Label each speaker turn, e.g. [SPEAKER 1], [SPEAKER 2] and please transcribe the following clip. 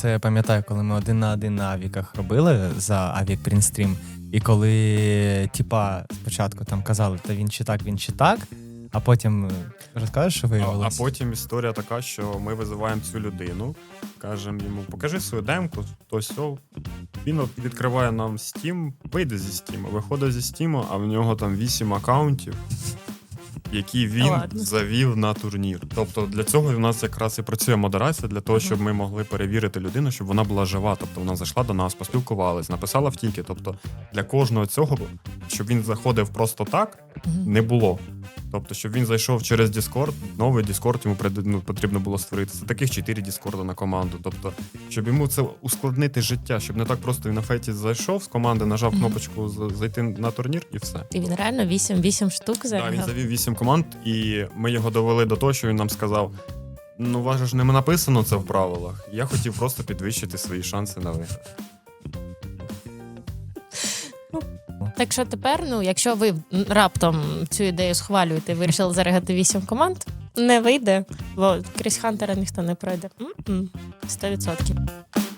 [SPEAKER 1] Це я пам'ятаю, коли ми один на один на авіках робили за Авік Прінстрім. І коли, типа, спочатку там казали, та він чи так, він чи так, а потім е, розкажеш, що
[SPEAKER 2] А, а потім історія така, що ми визиваємо цю людину, кажемо йому, покажи свою демку, то сьо. Він відкриває нам Steam, вийде зі Steam, виходить зі Steam, а в нього там 8 акаунтів, які він
[SPEAKER 3] Ладно.
[SPEAKER 2] завів на турнір. Тобто для цього у нас якраз і працює модерація, для того, щоб ми могли перевірити людину, щоб вона була жива. Тобто вона зайшла до нас, поспілкувалась, написала втіки. Тобто для кожного цього, щоб він заходив просто так, не було. Тобто, щоб він зайшов через Discord, новий Discord йому ну, потрібно було створити. Це таких 4 Discord на команду. Тобто, щоб йому це ускладнити життя, щоб не так просто він на фейті зайшов з команди, нажав кнопочку зайти на турнір і все.
[SPEAKER 3] І він реально 8-8 штук
[SPEAKER 2] Так, він завів 8 команд, і ми його довели до того, що він нам сказав: ну, вас ж не написано це в правилах. Я хотів просто підвищити свої шанси на виграш.
[SPEAKER 3] Так що тепер, ну, якщо ви раптом цю ідею схвалюєте вирішили зарегати 8 команд, не вийде, бо крізь Хантера ніхто не пройде. М-м, 100%.